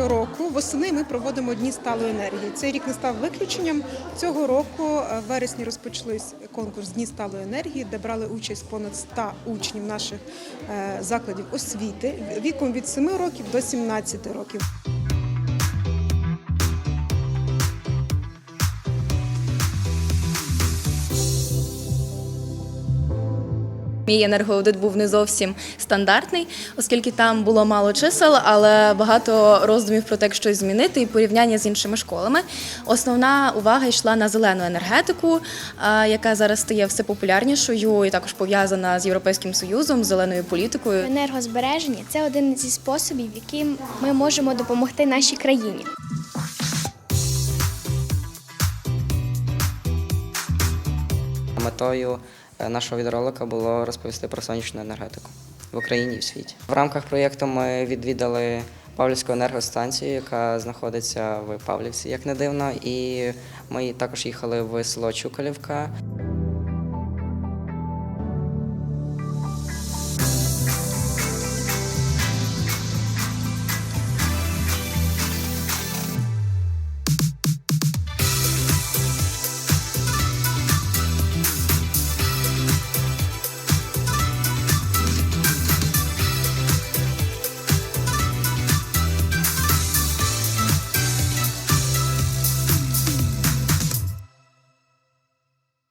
щороку восени ми проводимо дні сталої енергії. Цей рік не став виключенням. Цього року е, в вересні розпочались конкурс Дні сталої енергії, де брали участь понад 100 учнів наших е, закладів освіти віком від 7 років до 17 років. Мій енергоаудит був не зовсім стандартний, оскільки там було мало чисел, але багато роздумів про те, як щось змінити і порівняння з іншими школами. Основна увага йшла на зелену енергетику, яка зараз стає все популярнішою і також пов'язана з Європейським Союзом, з зеленою політикою. Енергозбереження це один зі способів, яким ми можемо допомогти нашій країні. Метою е, нашого відеоролика було розповісти про сонячну енергетику в Україні і в світі. В рамках проєкту ми відвідали Павлівську енергостанцію, яка знаходиться в Павлівці, як не дивно, і ми також їхали в село Чукалівка.